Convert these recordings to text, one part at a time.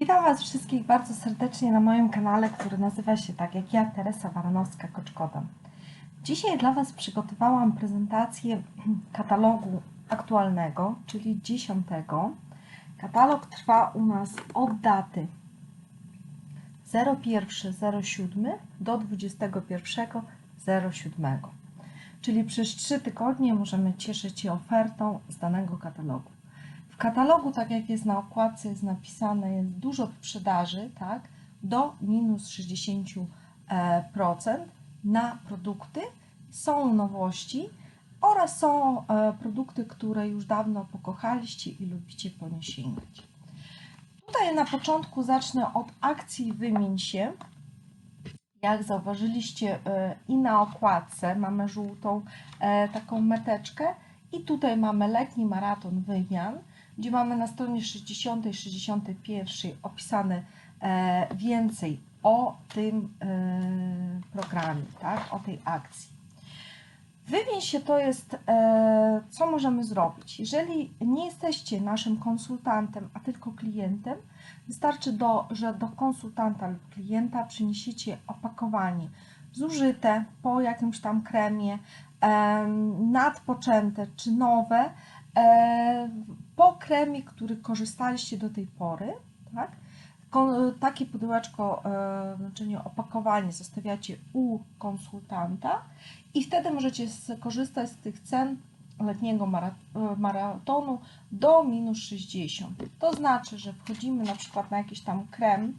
Witam Was wszystkich bardzo serdecznie na moim kanale, który nazywa się tak jak ja, Teresa Baranowska-Koczkoda. Dzisiaj dla Was przygotowałam prezentację katalogu aktualnego, czyli 10. Katalog trwa u nas od daty 01.07 do 21.07. Czyli przez 3 tygodnie możemy cieszyć się ofertą z danego katalogu. W katalogu, tak jak jest na okładce, jest napisane, jest dużo sprzedaży, tak, do minus 60% na produkty. Są nowości oraz są e, produkty, które już dawno pokochaliście i lubicie po nie sięgać. Tutaj na początku zacznę od akcji Wymień się. Jak zauważyliście e, i na okładce mamy żółtą e, taką meteczkę i tutaj mamy letni maraton wymian gdzie mamy na stronie 60 i 61 opisane e, więcej o tym e, programie, tak, o tej akcji. Wymień się to jest, e, co możemy zrobić. Jeżeli nie jesteście naszym konsultantem, a tylko klientem, wystarczy, do, że do konsultanta lub klienta przyniesiecie opakowanie zużyte po jakimś tam kremie, nadpoczęte czy nowe, po kremie, który korzystaliście do tej pory, tak? Takie pudełeczko, e, znaczy opakowanie zostawiacie u konsultanta i wtedy możecie skorzystać z tych cen letniego e, maratonu do minus 60. To znaczy, że wchodzimy na przykład na jakiś tam krem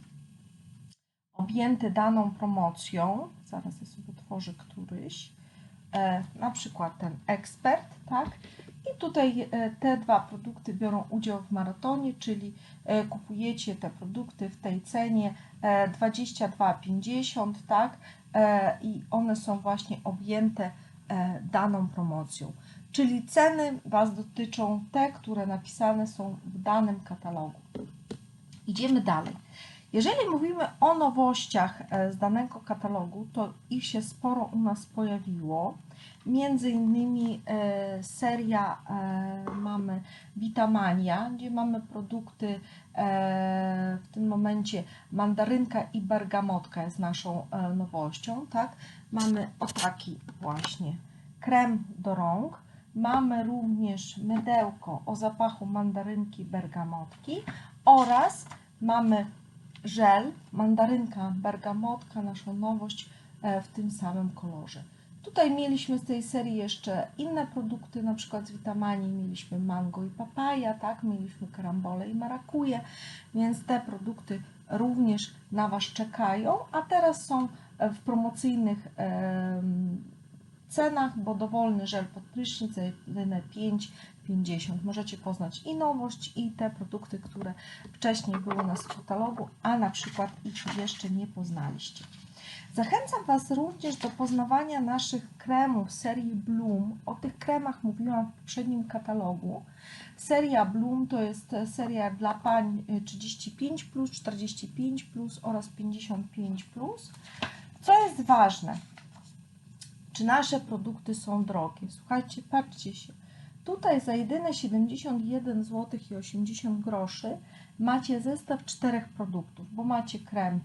objęty daną promocją, zaraz ja sobie otworzę któryś, e, na przykład ten ekspert, tak? I tutaj e, te dwa produkty biorą udział w maratonie, czyli e, kupujecie te produkty w tej cenie 22,50, e, tak? I one są właśnie objęte daną promocją. Czyli ceny Was dotyczą te, które napisane są w danym katalogu. Idziemy dalej. Jeżeli mówimy o nowościach z danego katalogu, to ich się sporo u nas pojawiło. Między innymi e, seria e, mamy Vitamania, gdzie mamy produkty e, w tym momencie mandarynka i bergamotka jest naszą nowością, tak? Mamy o taki właśnie krem do rąk. Mamy również mydełko o zapachu mandarynki bergamotki oraz mamy żel mandarynka bergamotka, naszą nowość w tym samym kolorze. Tutaj mieliśmy z tej serii jeszcze inne produkty, na przykład z Witamani mieliśmy mango i papaja, tak, mieliśmy karambole i marakuje, więc te produkty również na Was czekają, a teraz są w promocyjnych e, cenach, bo dowolny żel pod prysznic jedyne 5,50. Możecie poznać i nowość, i te produkty, które wcześniej były u nas w katalogu, a na przykład ich jeszcze nie poznaliście. Zachęcam Was również do poznawania naszych kremów serii Bloom. O tych kremach mówiłam w poprzednim katalogu. Seria Bloom to jest seria dla pań 35, 45 oraz 55. Co jest ważne? Czy nasze produkty są drogie? Słuchajcie, patrzcie się. Tutaj za jedyne 71 zł i 80 groszy macie zestaw czterech produktów, bo macie krem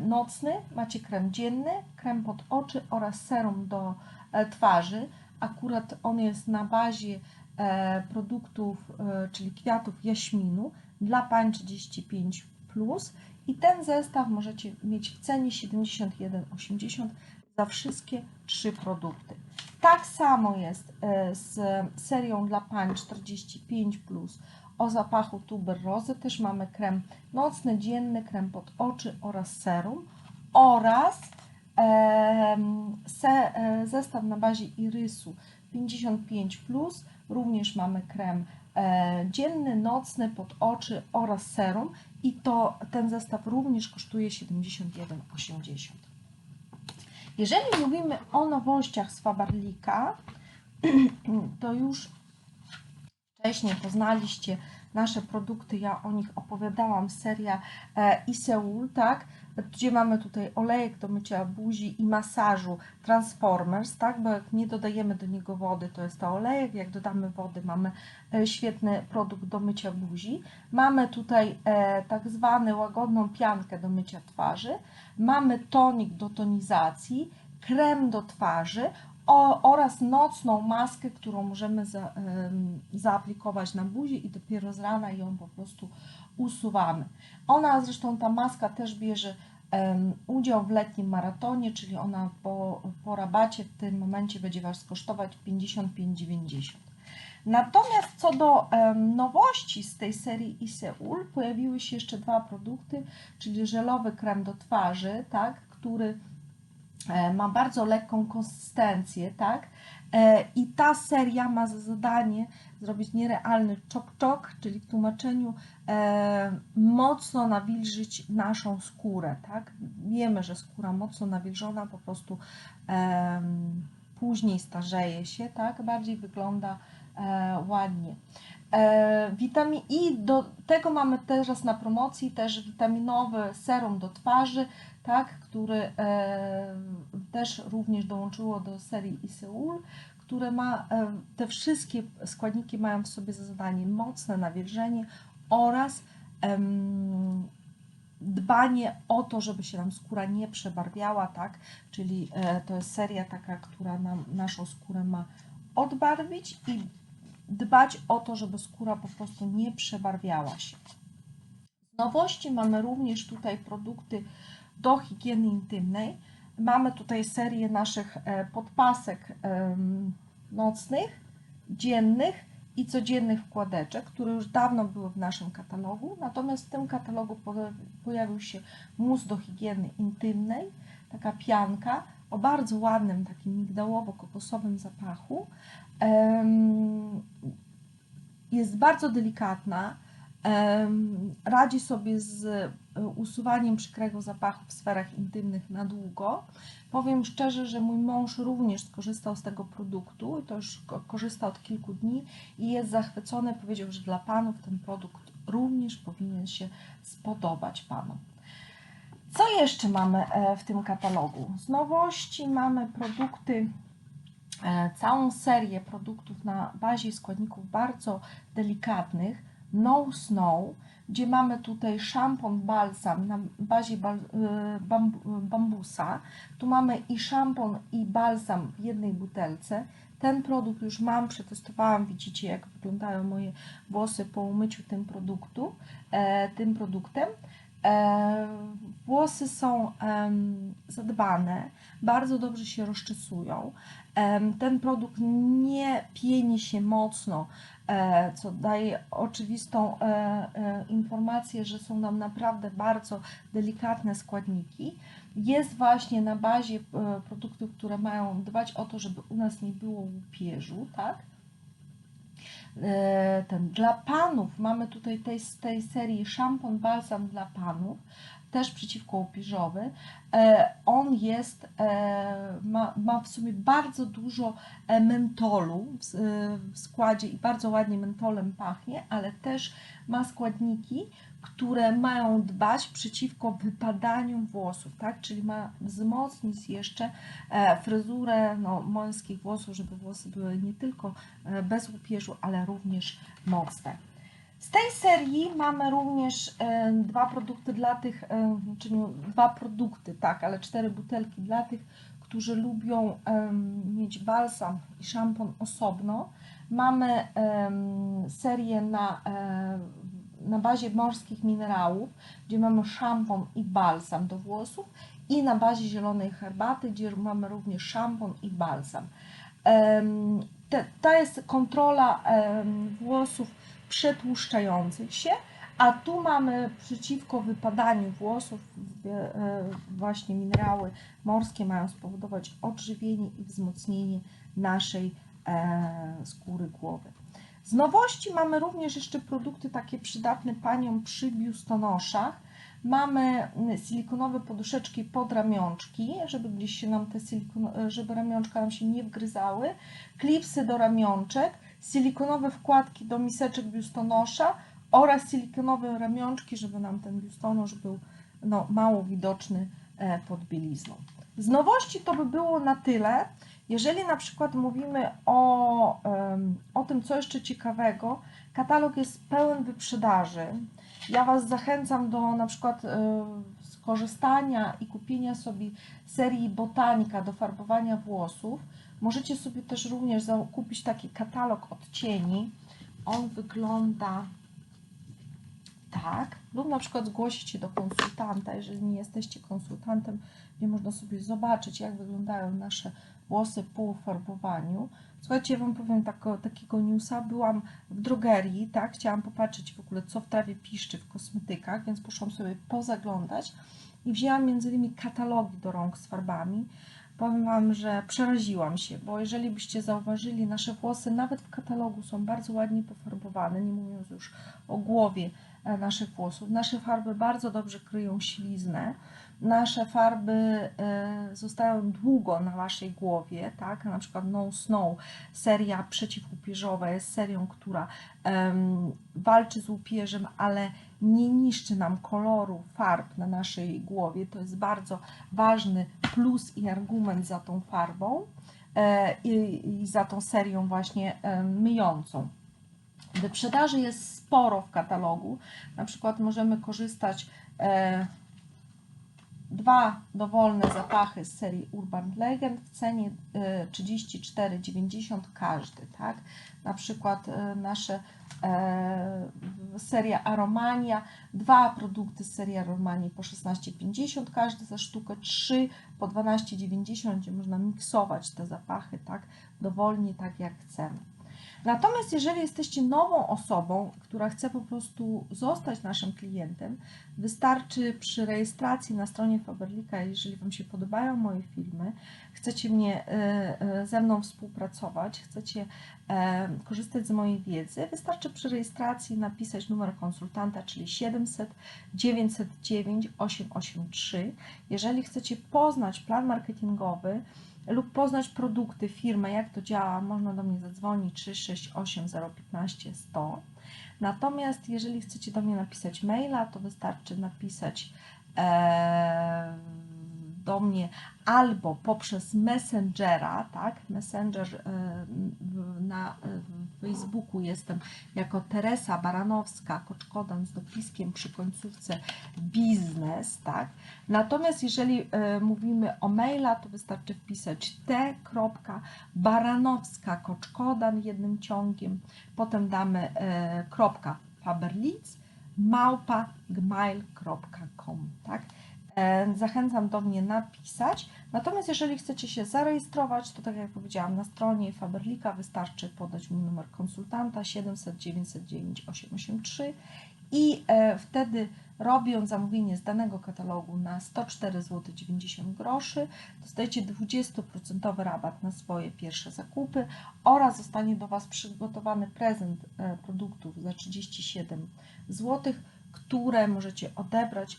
nocny, macie krem dzienny, krem pod oczy oraz serum do e, twarzy. Akurat on jest na bazie e, produktów, czyli kwiatów jaśminu dla pań 35 plus i ten zestaw możecie mieć w cenie 71,80 za wszystkie trzy produkty. Tak samo jest z serią dla pań 45 plus o zapachu tuberozy. Też mamy krem nocny, dzienny, krem pod oczy oraz serum oraz e, se, e, zestaw na bazie irysu 55+, plus. również mamy krem e, dzienny, nocny, pod oczy oraz serum i to ten zestaw również kosztuje 71,80. Jeżeli mówimy o nowościach z Faberlika, to już wcześniej poznaliście nasze produkty, ja o nich opowiadałam, seria e, Iseul, tak, gdzie mamy tutaj olejek do mycia buzi i masażu Transformers, tak, bo jak nie dodajemy do niego wody, to jest to olejek, jak dodamy wody, mamy e, świetny produkt do mycia buzi. Mamy tutaj e, tak zwany łagodną piankę do mycia twarzy, mamy tonik do tonizacji, krem do twarzy o, oraz nocną maskę, którą możemy za, zaaplikować na buzi i dopiero z rana ją po prostu usuwamy. Ona zresztą, ta maska też bierze udział w letnim maratonie, czyli ona po, po rabacie w tym momencie będzie Was kosztować 55,90. Natomiast co do nowości z tej serii Iseul, pojawiły się jeszcze dwa produkty, czyli żelowy krem do twarzy, tak, który ma bardzo lekką konsystencję, tak? E, I ta seria ma za zadanie zrobić nierealny czok-czok, czyli w tłumaczeniu e, mocno nawilżyć naszą skórę, tak? Wiemy, że skóra mocno nawilżona po prostu później starzeje się, tak? Bardziej wygląda e, ładnie. E, witamin I, do tego mamy teraz na promocji też witaminowy serum do twarzy, tak, który e, też również dołączyło do serii Iseul, które ma, e, te wszystkie składniki mają w sobie za zadanie mocne nawilżenie oraz dbanie o to, żeby się nam skóra nie przebarwiała, tak, czyli to jest seria taka, która nam naszą skórę ma odbarwić i dbać o to, żeby skóra po prostu nie przebarwiała się. Z nowości mamy również tutaj produkty do higieny intymnej. Mamy tutaj serię naszych e, podpasek nocnych, dziennych i codziennych wkładeczek, które już dawno były w naszym katalogu. Natomiast w tym katalogu pojawi- pojawił się mus do higieny intymnej, taka pianka o bardzo ładnym, takim migdałowo-kokosowym zapachu. Jest bardzo delikatna, radzi sobie z e, usuwaniem przykrego zapachu w sferach intymnych na długo. Powiem szczerze, że mój mąż również skorzystał z tego produktu, to już ko- korzysta od kilku dni i jest zachwycony. Powiedział, że dla panów ten produkt również powinien się spodobać panom. Co jeszcze mamy e, w tym katalogu? Z nowości mamy produkty, całą serię produktów na bazie składników bardzo delikatnych, no snow, gdzie mamy tutaj szampon balsam na bazie e, bambu, bambusa. Tu mamy i szampon i balsam w jednej butelce. Ten produkt już mam, przetestowałam, widzicie jak wyglądają moje włosy po umyciu tym produktu, e, tym produktem. E, Włosy są zadbane, bardzo dobrze się rozczesują. Ten produkt nie pieni się mocno, e, co daje oczywistą e, informację, że są nam naprawdę bardzo delikatne składniki. Jest właśnie na bazie produktów, które mają dbać o to, żeby u nas nie było łupieżu, tak? E, ten dla panów. Mamy tutaj tej, z tej serii szampon balsam dla panów też przeciwko łupieżowy E, on jest e, ma, ma w sobie bardzo dużo e, mentolu w, składzie i bardzo ładnie mentolem pachnie, ale też ma składniki, które mają dbać przeciwko wypadaniu włosów, tak? Czyli ma wzmocnić jeszcze fryzurę no, męskich włosów, żeby włosy były nie tylko bez łupieżu, ale również mocne. Z tej serii mamy również e, dwa produkty dla tych, e, czyli dwa produkty, tak, ale cztery butelki dla tych, którzy lubią em, mieć balsam i szampon osobno. Mamy serię na, e, na bazie morskich minerałów, gdzie mamy szampon i balsam do włosów i na bazie zielonej herbaty, gdzie mamy również szampon i balsam. To jest kontrola włosów przetłuszczających się, a tu mamy przeciwko wypadaniu włosów, e, właśnie minerały morskie mają spowodować odżywienie i wzmocnienie naszej e, skóry głowy. Z nowości mamy również jeszcze produkty takie przydatne paniom przy biustonoszach. Mamy silikonowe poduszeczki pod ramionczki, żeby gdzieś się nam te silikon, żeby ramionczka nam się nie wgryzały, klipsy do ramionczek, silikonowe wkładki do miseczek biustonosza oraz silikonowe ramionczki, żeby nam ten biustonosz był no, mało widoczny e, pod bielizną. Z nowości to by było na tyle. Jeżeli na przykład mówimy o, o tym, co jeszcze ciekawego, katalog jest pełen wyprzedaży. Ja Was zachęcam do na przykład e, skorzystania i kupienia sobie serii Botanika do farbowania włosów. Możecie sobie też również zakupić taki katalog odcieni. On wygląda tak, lub na przykład zgłosić się do konsultanta, jeżeli nie jesteście konsultantem, gdzie można sobie zobaczyć, jak wyglądają nasze włosy po farbowaniu. Słuchajcie, ja Wam powiem takiego newsa. Byłam w drogerii, tak, chciałam popatrzeć w ogóle, co w trawie piszczy w kosmetykach, więc poszłam sobie pozaglądać i wzięłam między innymi katalogi do rąk z farbami. Powiem Wam, że przeraziłam się, bo jeżeli byście zauważyli, nasze włosy nawet w katalogu są bardzo ładnie pofarbowane, nie mówiąc już o głowie e, naszych włosów. Nasze farby bardzo dobrze kryją śliznę. Nasze farby e, zostają długo na Waszej głowie, tak? Na przykład No Snow, seria przeciwłupieżowa jest serią, która walczy z łupieżem, ale nie niszczy nam koloru farb na naszej głowie. To jest bardzo ważny plus i argument za tą farbą e, i, za tą serią właśnie e, myjącą. Wyprzedaży jest sporo w katalogu. Na przykład możemy korzystać e, dwa dowolne zapachy z serii Urban Legend w cenie e, 34,90 każdy, tak? Na przykład e, nasze e, seria Aromania, dwa produkty z serii Aromanii po 16,50 każdy za sztukę, trzy po 12,90, gdzie można miksować te zapachy, tak? Dowolnie, tak jak chcemy. Natomiast jeżeli jesteście nową osobą, która chce po prostu zostać naszym klientem, wystarczy przy rejestracji na stronie Faberlika, jeżeli Wam się podobają moje filmy, chcecie mnie e, e, ze mną współpracować, chcecie e, korzystać z mojej wiedzy, wystarczy przy rejestracji napisać numer konsultanta, czyli 700 909 883. Jeżeli chcecie poznać plan marketingowy, lub poznać produkty, firmę, jak to działa, można do mnie zadzwonić 368 015 100. Natomiast jeżeli chcecie do mnie napisać maila, to wystarczy napisać e, do mnie albo poprzez Messengera, tak? Messenger w- na w Facebooku jestem jako Teresa Baranowska, Koczkodan z dopiskiem przy końcówce biznes, tak? Natomiast jeżeli e, mówimy o maila, to wystarczy wpisać t.baranowska koczkodan jednym ciągiem, potem damy kropka faberlic małpa gmail.com, tak? E, Zachęcam do mnie napisać. Natomiast jeżeli chcecie się zarejestrować, to tak jak powiedziałam, na stronie Faberlika wystarczy podać mi numer konsultanta 700 909 883 i e, wtedy robiąc zamówienie z danego katalogu na 104 zł 90 groszy, dostajecie 20% rabat na swoje pierwsze zakupy oraz zostanie do Was przygotowany prezent e, produktów za 37 zł, które możecie odebrać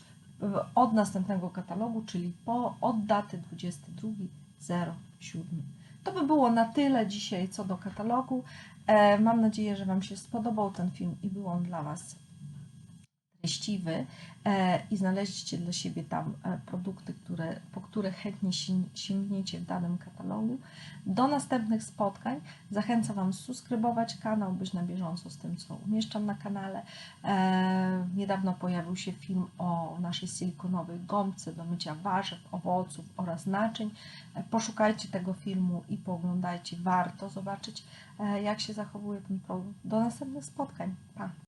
od następnego katalogu, czyli po, od daty 22.07. To by było na tyle dzisiaj co do katalogu. E, Mam nadzieję, że Wam się spodobał ten film i był on dla Was e, i znaleźliście dla siebie tam e, produkty, które, po które chętnie sięg- sięgniecie w danym katalogu. Do następnych spotkań zachęcam Wam subskrybować kanał, być na bieżąco z tym, co umieszczam na kanale. E, niedawno pojawił się film o naszej silikonowej gąbce do mycia warzyw, owoców oraz naczyń. Poszukajcie tego filmu i pooglądajcie. Warto zobaczyć, jak się zachowuje ten produkt. Do następnych spotkań. Pa!